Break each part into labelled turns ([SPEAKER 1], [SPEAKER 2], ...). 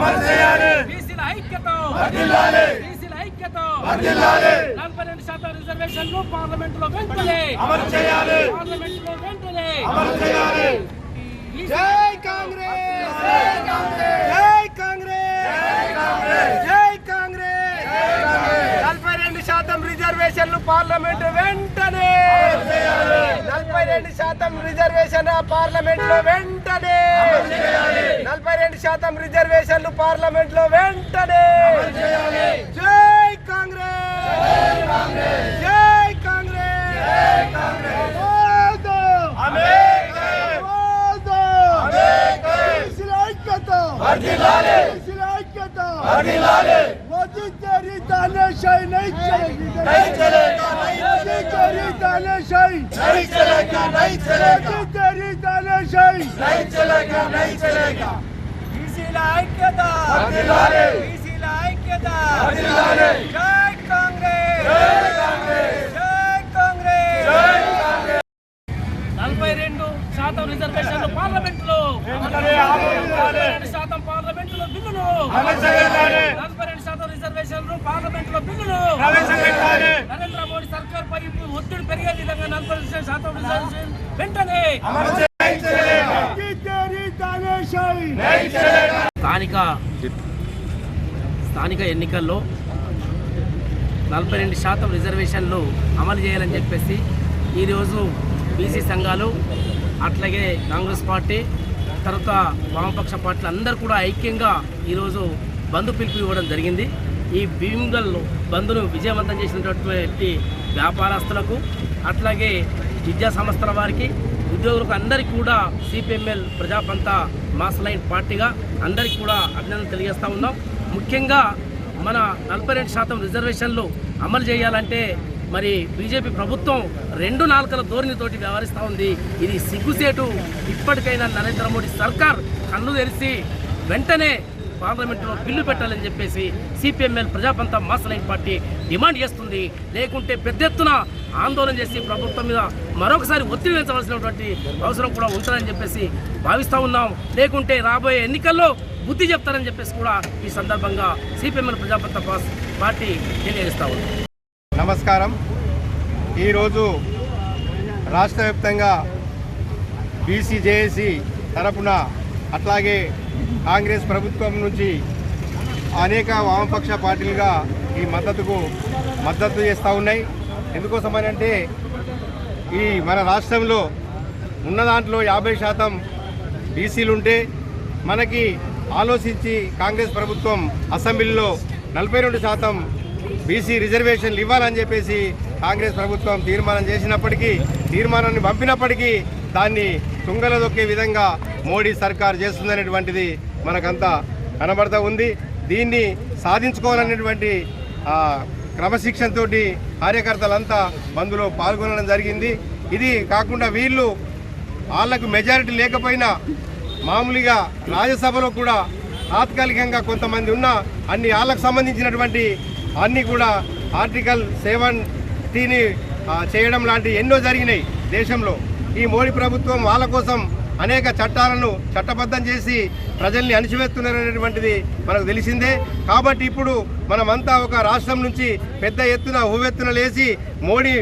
[SPEAKER 1] అమలు చేయాలి.
[SPEAKER 2] బీసీల ఐక్యత.
[SPEAKER 1] వర్ధిల్లాలి.
[SPEAKER 2] బీసీల ఐక్యత.
[SPEAKER 1] వర్ధిల్లాలి.
[SPEAKER 2] నలభై రెండు శాతం రిజర్వేషన్లు పార్లమెంట్లో వెంటనే.
[SPEAKER 1] అమలు చేయాలి.
[SPEAKER 2] పార్లమెంట్లో వెంటనే.
[SPEAKER 1] అమలు చేయాలి.
[SPEAKER 3] జై కాంగ్రెస్. జై కాంగ్రెస్. జై కాంగ్రెస్ నలభై రెండు శాతం రిజర్వేషన్లు పార్లమెంట్ వెంటనే. నలభై రెండు శాతం రిజర్వేషన్ పార్లమెంట్లో వెంటనే. నలభై రెండు శాతం రిజర్వేషన్లు పార్లమెంట్లో వెంటనే. జై కాంగ్రెస్. జై కాంగ్రెస్. అర్జీ లాలే तानाशाही नहीं चलेगी
[SPEAKER 1] नहीं चलेगा
[SPEAKER 3] मोदी तेरी तानाशाही
[SPEAKER 1] नहीं चलेगा नहीं चलेगा
[SPEAKER 3] मोदी तेरी तानाशाही
[SPEAKER 1] नहीं चलेगा नहीं चलेगा
[SPEAKER 3] బీసీల ఐక్యత
[SPEAKER 1] వర్ధిల్లాలి
[SPEAKER 3] బీసీల ఐక్యత
[SPEAKER 1] వర్ధిల్లాలి
[SPEAKER 3] జై కాంగ్రెస్
[SPEAKER 1] జై కాంగ్రెస్
[SPEAKER 3] జై కాంగ్రెస్
[SPEAKER 1] జై కాంగ్రెస్
[SPEAKER 2] నలభై రెండు శాతం రిజర్వేషన్లు పార్లమెంట్ లో
[SPEAKER 1] వెంటనే ఆమోదించాలి.
[SPEAKER 2] రెండు శాతం పార్లమెంట్ లో బిల్లును
[SPEAKER 1] అమలు చేయాలి
[SPEAKER 2] నలభై రెండు శాతం రిజర్వేషన్లు పార్లమెంట్లో
[SPEAKER 1] బిల్లులు
[SPEAKER 2] నరేంద్ర మోడీ సర్కార్ పై ఒత్తిడి పెరిగే విధంగా నలభై శాతం రిజర్వేషన్ వెంటనే. స్థానిక స్థానిక ఎన్నికల్లో నలభై రెండు శాతం రిజర్వేషన్లు అమలు చేయాలని చెప్పేసి ఈరోజు బీసీ సంఘాలు అట్లాగే కాంగ్రెస్ పార్టీ తర్వాత వామపక్ష పార్టీలు అందరూ కూడా ఐక్యంగా ఈరోజు బంధు పిలుపు ఇవ్వడం జరిగింది. ఈ భీమ్గల్ బంద్ను విజయవంతం చేసినటువంటి వ్యాపారస్తులకు అట్లాగే విద్యా సంస్థల వారికి ఉద్యోగులకు అందరికీ కూడా సిపిఎంఎల్ ప్రజాపంత మాస్ లైన్ పార్టీగా అందరికీ కూడా అభినందన తెలియజేస్తూ ఉన్నాం. ముఖ్యంగా మన నలభై రెండు శాతం రిజర్వేషన్లు అమలు చేయాలంటే మరి బీజేపీ ప్రభుత్వం రెండు నాలుకల ధోరణితోటి వ్యవహరిస్తూ ఉంది. ఇది సిగ్గుసేటు. ఇప్పటికైనా నరేంద్ర మోడీ సర్కార్ కళ్ళు తెరిచి వెంటనే పార్లమెంటులో బిల్లు పెట్టాలని చెప్పేసి CPML Prajapantha mass line party demand చేస్తుంది. లేకుంటే పెద్ద ఎత్తున ఆందోళన చేసి ప్రభుత్వం మీద మరొకసారి ఒత్తిడి పెంచవలసినటువంటి అవసరం కూడా ఉంటుందని చెప్పేసి భావిస్తూ ఉన్నాం. లేకుంటే రాబోయే ఎన్నికల్లో బుద్ధి చెప్తారని చెప్పేసి కూడా ఈ సందర్భంగా సిపిఎంఎల్ ప్రజాపంత పార్టీ తెలియజేస్తా ఉంది.
[SPEAKER 3] నమస్కారం. ఈరోజు రాష్ట్ర వ్యాప్తంగా బీసీజేఏసీ తరపున అట్లాగే కాంగ్రెస్ ప్రభుత్వం నుంచి అనేక వామపక్ష పార్టీలుగా ఈ మద్దతుకు మద్దతు చేస్తూ ఉన్నాయి. ఎందుకోసమని అంటే ఈ మన రాష్ట్రంలో ఉన్న దాంట్లో యాభై శాతం బీసీలుంటే మనకి ఆలోచించి కాంగ్రెస్ ప్రభుత్వం అసెంబ్లీలో నలభై రెండు శాతం బీసీ రిజర్వేషన్లు ఇవ్వాలని చెప్పేసి కాంగ్రెస్ ప్రభుత్వం తీర్మానం చేసినప్పటికీ తీర్మానాన్ని పంపినప్పటికీ దాన్ని తుంగలదొక్కే విధంగా మోడీ సర్కార్ చేస్తుందనేటువంటిది మనకంతా కనబడతా ఉంది. దీన్ని సాధించుకోవాలనేటువంటి క్రమశిక్షణతో కార్యకర్తలంతా బంద్లో పాల్గొనడం జరిగింది. ఇది కాకుండా వీళ్ళు వాళ్ళకు మెజారిటీ లేకపోయినా మామూలుగా రాజ్యసభలో కూడా తాత్కాలికంగా కొంతమంది ఉన్న అన్ని వాళ్ళకు సంబంధించినటువంటి అన్ని కూడా ఆర్టికల్ సెవెన్ టీని చేయడం లాంటి ఎన్నో జరిగినాయి దేశంలో. ఈ మోడీ ప్రభుత్వం వాళ్ళ కోసం అనేక చట్టాలను చట్టబద్ధం చేసి ప్రజల్ని అణిచివేస్తున్నారనేటువంటిది మనకు తెలిసిందే. కాబట్టి ఇప్పుడు మనమంతా ఒక రాష్ట్రం నుంచి పెద్ద ఎత్తున ఊవెత్తున లేచి మోడీ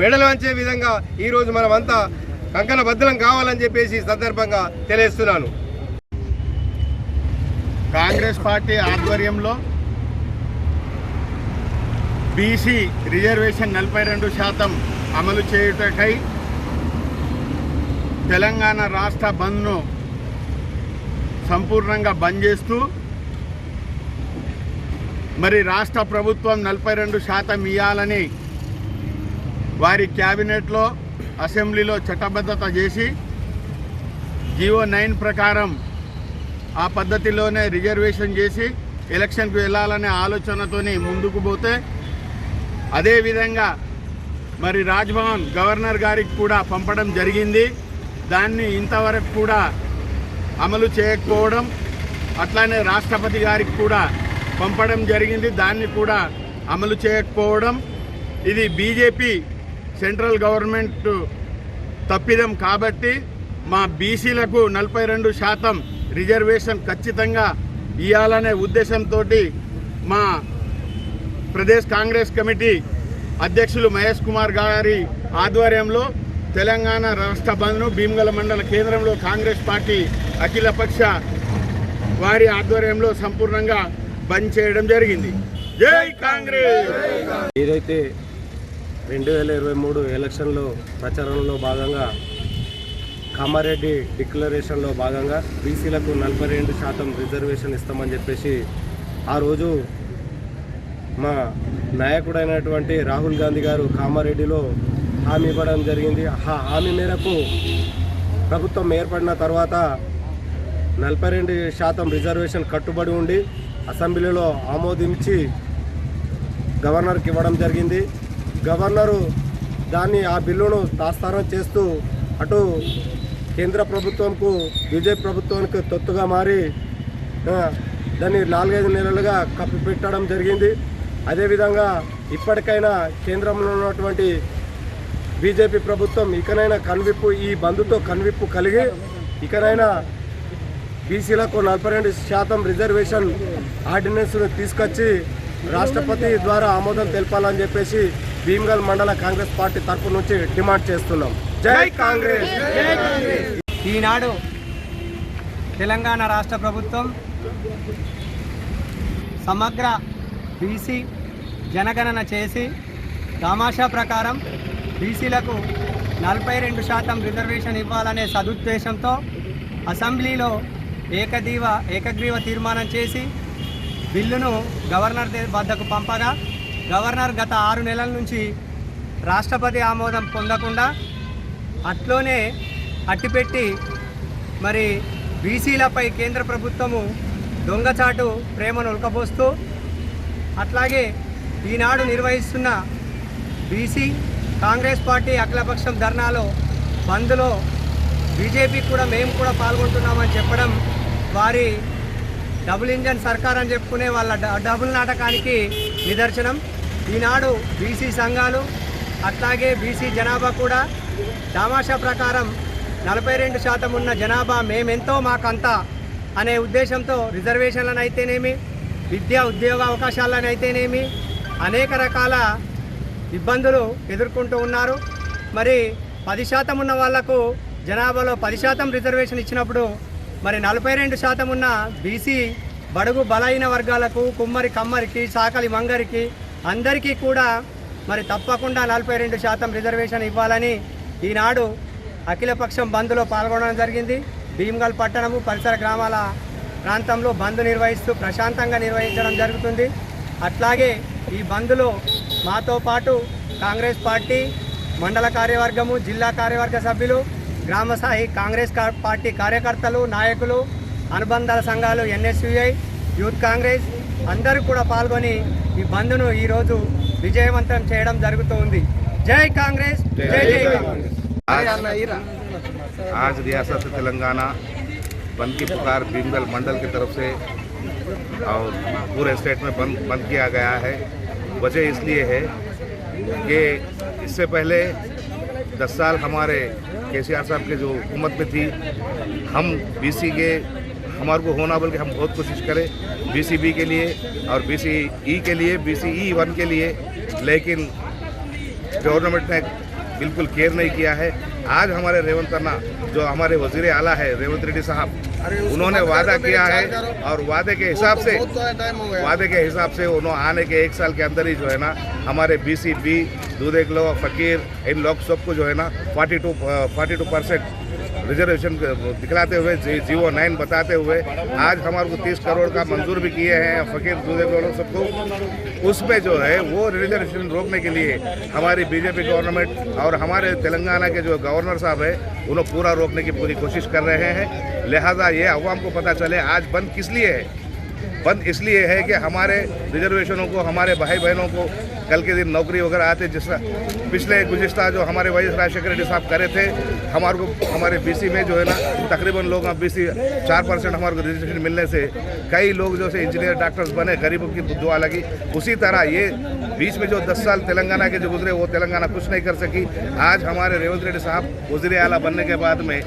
[SPEAKER 3] మెడలు వంచే విధంగా ఈరోజు మనమంతా కంకణ బద్దలం కావాలని చెప్పేసి సందర్భంగా తెలియజేస్తున్నాను.
[SPEAKER 4] కాంగ్రెస్ పార్టీ ఆధ్వర్యంలో బీసీ రిజర్వేషన్ నలభై రెండు శాతం అమలు చేయుటకై తెలంగాణ రాష్ట్ర బంద్ను సంపూర్ణంగా బంద్ చేస్తూ మరి రాష్ట్ర ప్రభుత్వం నలభై రెండు శాతం ఇవ్వాలని వారి క్యాబినెట్లో అసెంబ్లీలో చట్టబద్ధత చేసి జియో నైన్ ప్రకారం ఆ పద్ధతిలోనే రిజర్వేషన్ చేసి ఎలక్షన్కు వెళ్ళాలనే ఆలోచనతోని ముందుకు పోతే అదేవిధంగా మరి రాజ్భవన్ గవర్నర్ గారికి కూడా పంపడం జరిగింది. దాన్ని ఇంతవరకు కూడా అమలు చేయకపోవడం అట్లానే రాష్ట్రపతి గారికి కూడా పంపడం జరిగింది. దాన్ని కూడా అమలు చేయకపోవడం ఇది బీజేపీ సెంట్రల్ గవర్నమెంట్ తప్పిదం కాబట్టి మా బీసీలకు నలభై రెండు శాతం రిజర్వేషన్ ఖచ్చితంగా ఇవ్వాలనే ఉద్దేశంతో మా ప్రదేశ్ కాంగ్రెస్ కమిటీ అధ్యక్షులు మహేష్ కుమార్ గారి ఆధ్వర్యంలో తెలంగాణ రాష్ట్ర బంద్ను భీమగల మండల కేంద్రంలో కాంగ్రెస్ పార్టీ అఖిలపక్ష వారి ఆధ్వర్యంలో సంపూర్ణంగా బంద్ చేయడం జరిగింది. జై కాంగ్రెస్!
[SPEAKER 3] ఏదైతే రెండు వేల ఇరవై మూడు ఎలక్షన్లో ప్రచారంలో భాగంగా కామారెడ్డి డిక్లరేషన్లో భాగంగా బీసీలకు నలభై రెండు శాతం రిజర్వేషన్ ఇస్తామని చెప్పేసి ఆ రోజు మా నాయకుడైనటువంటి రాహుల్ గాంధీ గారు కామారెడ్డిలో హామీ ఇవ్వడం జరిగింది. ఆ హామీ మేరకు ప్రభుత్వం ఏర్పడిన తర్వాత నలభై రెండు శాతం రిజర్వేషన్ కట్టుబడి ఉండి అసెంబ్లీలో ఆమోదించి గవర్నర్కి ఇవ్వడం జరిగింది. గవర్నరు దాన్ని ఆ బిల్లును తాస్తారం చేస్తూ అటు కేంద్ర ప్రభుత్వంకు బీజేపీ ప్రభుత్వానికి తొత్తుగా మారి దాన్ని నాలుగైదు నెలలుగా కప్పిపెట్టడం జరిగింది. అదేవిధంగా ఇప్పటికైనా కేంద్రంలో ఉన్నటువంటి బీజేపీ ప్రభుత్వం ఇకనైనా కనువిప్పు ఈ బంధుతో కనువిప్పు కలిగి ఇకనైనా బీసీలకు నలభై రెండు శాతం రిజర్వేషన్ ఆర్డినెన్స్ను తీసుకొచ్చి రాష్ట్రపతి ద్వారా ఆమోదం తెలపాలని చెప్పేసి భీమ్గల్ మండల కాంగ్రెస్ పార్టీ తరపు నుంచి డిమాండ్ చేస్తున్నాం. జై కాంగ్రెస్!
[SPEAKER 5] ఈనాడు తెలంగాణ రాష్ట్ర ప్రభుత్వం సమగ్ర బీసీ జనగణన చేసి తమాషా ప్రకారం బీసీలకు నలభై రెండు శాతం రిజర్వేషన్ ఇవ్వాలనే సదుద్దేశంతో అసెంబ్లీలో ఏకదీవ ఏకగ్రీవ తీర్మానం చేసి బిల్లును గవర్నర్ దే- వద్దకు పంపగా గవర్నర్ గత ఆరు నెలల నుంచి రాష్ట్రపతి ఆమోదం పొందకుండా అట్లోనే అట్టిపెట్టి మరి బీసీలపై కేంద్ర ప్రభుత్వము దొంగచాటు ప్రేమను ఉల్కబోస్తూ అట్లాగే ఈనాడు నిర్వహిస్తున్న బీసీ కాంగ్రెస్ పార్టీ అఖిలపక్షం ధర్నాలో బంద్లో బీజేపీ కూడా మేము కూడా పాల్గొంటున్నామని చెప్పడం వారి డబుల్ ఇంజన్ సర్కార్ అని చెప్పుకునే వాళ్ళ డ- డబుల్ నాటకానికి నిదర్శనం. ఈనాడు బీసీ సంఘాలు అట్లాగే బీసీ జనాభా కూడా తమాషా ప్రకారం నలభై రెండు శాతం ఉన్న జనాభా మేమెంతో మాకంతా అనే ఉద్దేశంతో రిజర్వేషన్లను అయితేనేమి విద్యా ఉద్యోగ అవకాశాలను అయితేనేమి అనేక రకాల ఇబ్బందులు ఎదుర్కొంటూ ఉన్నారు. మరి పది శాతం ఉన్న వాళ్ళకు జనాభాలో పది శాతం రిజర్వేషన్ ఇచ్చినప్పుడు మరి నలభై రెండు శాతం ఉన్న బీసీ బడుగు బలైన వర్గాలకు కుమ్మరి కమ్మరికి సాకలి మంగరికి అందరికీ కూడా మరి తప్పకుండా నలభై రెండు శాతం రిజర్వేషన్ ఇవ్వాలని ఈనాడు అఖిలపక్షం బంద్లో పాల్గొనడం జరిగింది. భీమ్గల్ పట్టణము పరిసర గ్రామాల ప్రాంతంలో బంద్ నిర్వహిస్తూ ప్రశాంతంగా నిర్వహించడం జరుగుతుంది. అట్లాగే ఈ బంద్లో మాతో పాటు కాంగ్రెస్ పార్టీ మండల కార్యవర్గము జిల్లా కార్యవర్గ సభ్యులు గ్రామ స్థాయి కాంగ్రెస్ కా- పార్టీ కార్యకర్తలు నాయకులు అనుబంధాల సంఘాలు ఎన్ఎస్యుఐ యూత్ కాంగ్రెస్ అందరూ కూడా పాల్గొని ఈ బంద్ను ఈరోజు విజయవంతం చేయడం జరుగుతూ ఉంది జై కాంగ్రెస్ జై జై కాంగ్రెస్
[SPEAKER 6] आज रियासत तेलंगाना बंद की पुकार भीमगल मंडल की तरफ से और पूरे स्टेट में बंद बंद किया गया है वजह इसलिए है कि इससे पहले 10 साल हमारे के सी आर साहब के जो हुकूमत में थी, हम बीसी के, हमारे को होना बल्कि हम बहुत कोशिश करें बीसीबी के लिए और बीसीई के लिए, बीसीई वन के लिए, लेकिन गवर्नमेंट ने बिल्कुल केयर नहीं किया है। आज हमारे रेवंत अन्ना, जो हमारे वज़ीर आला है, रेवंत रेड्डी साहब उन्होंने वादा किया है और वादे के हिसाब से वादे के हिसाब से उन्होंने आने के एक साल के अंदर ही जो है ना हमारे बी सी बी दूधे लोग फकीर इन लोग सबको जो है ना forty two forty two percent reservation दिखलाते हुए जी, जीवो नाइन बताते हुए आज हमारे को तीस करोड़ का मंजूर भी किए हैं फकीर दूधे करोड़ सबको उसमें जो है वो रिजर्वेशन रोकने के लिए हमारी बीजेपी गवर्नमेंट और हमारे तेलंगाना के जो गवर्नर साहब है उन्हें पूरा रोकने की पूरी कोशिश कर रहे हैं। लिहाजा ये अवाम को पता चले आज बंद किस लिए है? बंद इसलिए है कि हमारे रिजर्वेशनों को हमारे भाई बहनों को कल के दिन नौकरी वगैरह आते, जिस पिछले गुजशत जो हमारे वाइस राजशेखर रेड्डी साहब करे थे, हमारे को, हमारे बीसी में जो है ना, तकरीबन लोग अब बीसी चार परसेंट हमारे को रजिस्ट्रेशन मिलने से, कई लोग जो से इंजीनियर डॉक्टर्स बने, गरीबों की दुआ लगी। उसी तरह ये बीच में जो दस साल तेलंगाना के जो गुजरे, वो तेलंगाना कुछ नहीं कर सकी। आज हमारे रेवंत रेड्डी साहब वज़ीर आला बनने के बाद में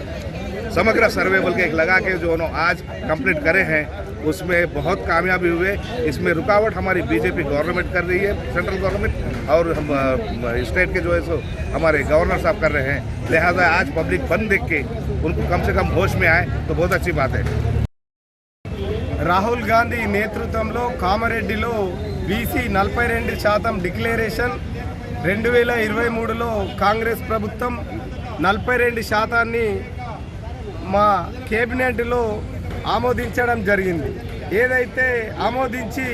[SPEAKER 6] समग्र सर्वे बल्कि एक लगा के जो आज कंप्लीट करे हैं। उसमें बहुत कामयाबी हुए इसमें रुकावट हमारी बीजेपी गवर्नमेंट कर रही है सेंट्रल गवर्नमेंट और हम अ, स्टेट के जो है सो हमारे गवर्नर साहब कर रहे हैं लिहाजा आज पब्लिक बंद देख के उनको कम से कम होश में आए तो बहुत अच्छी बात है
[SPEAKER 3] రాహుల్ గాంధీ నేతృత్వంలో కామారెడ్డిలో బీసీ నలభై రెండు శాతం డిక్లరేషన్ రెండు వేల ఇరవై మూడులో కాంగ్రెస్ ప్రభుత్వం నలభై రెండు శాతాన్ని మా కేబినెట్లో ఆమోదించడం జరిగింది. ఏదైతే ఆమోదించి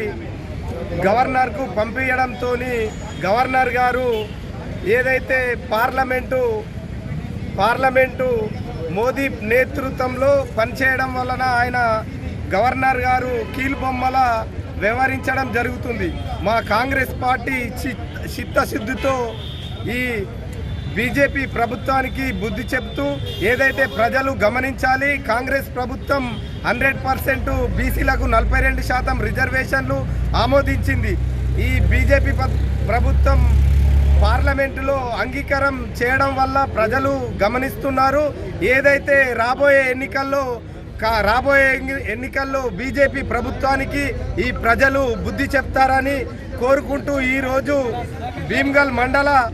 [SPEAKER 3] గవర్నర్కు పంపించడంతో గవర్నర్ గారు ఏదైతే పార్లమెంటు పార్లమెంటు మోదీ నేతృత్వంలో పనిచేయడం వలన ఆయన గవర్నర్ గారు కీలుబొమ్మల వ్యవహరించడం జరుగుతుంది. మా కాంగ్రెస్ పార్టీ చిత్తశుద్ధితో ఈ బీజేపీ ప్రభుత్వానికి బుద్ధి చెప్తూ ఏదైతే ప్రజలు గమనించాలి కాంగ్రెస్ ప్రభుత్వం హండ్రెడ్ పర్సెంట్ బీసీలకు నలభై రెండు శాతం రిజర్వేషన్లు ఆమోదించింది. ఈ బీజేపీ ప్రభుత్వం పార్లమెంటులో అంగీకారం చేయడం వల్ల ప్రజలు గమనిస్తున్నారు. ఏదైతే రాబోయే ఎన్నికల్లో కా- రాబోయే ఎన్నికల్లో బీజేపీ ప్రభుత్వానికి ఈ ప్రజలు బుద్ధి చెప్తారని కోరుకుంటూ ఈరోజు భీమ్గల్ మండల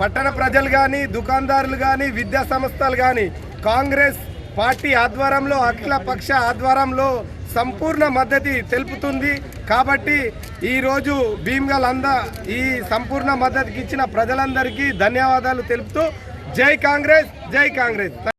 [SPEAKER 3] పట్టణ ప్రజలు కానీ దుకాణదారులు కానీ విద్యా సంస్థలు కానీ కాంగ్రెస్ పార్టీ ఆధ్వర్యంలో అఖిల పక్ష ఆధ్వర్యంలో సంపూర్ణ మద్దతు తెలుపుతుంది. కాబట్టి ఈరోజు భీమ్గల్ అంద ఈ సంపూర్ణ మద్దతుకి ఇచ్చిన ప్రజలందరికీ ధన్యవాదాలు తెలుపుతూ జై కాంగ్రెస్ జై కాంగ్రెస్.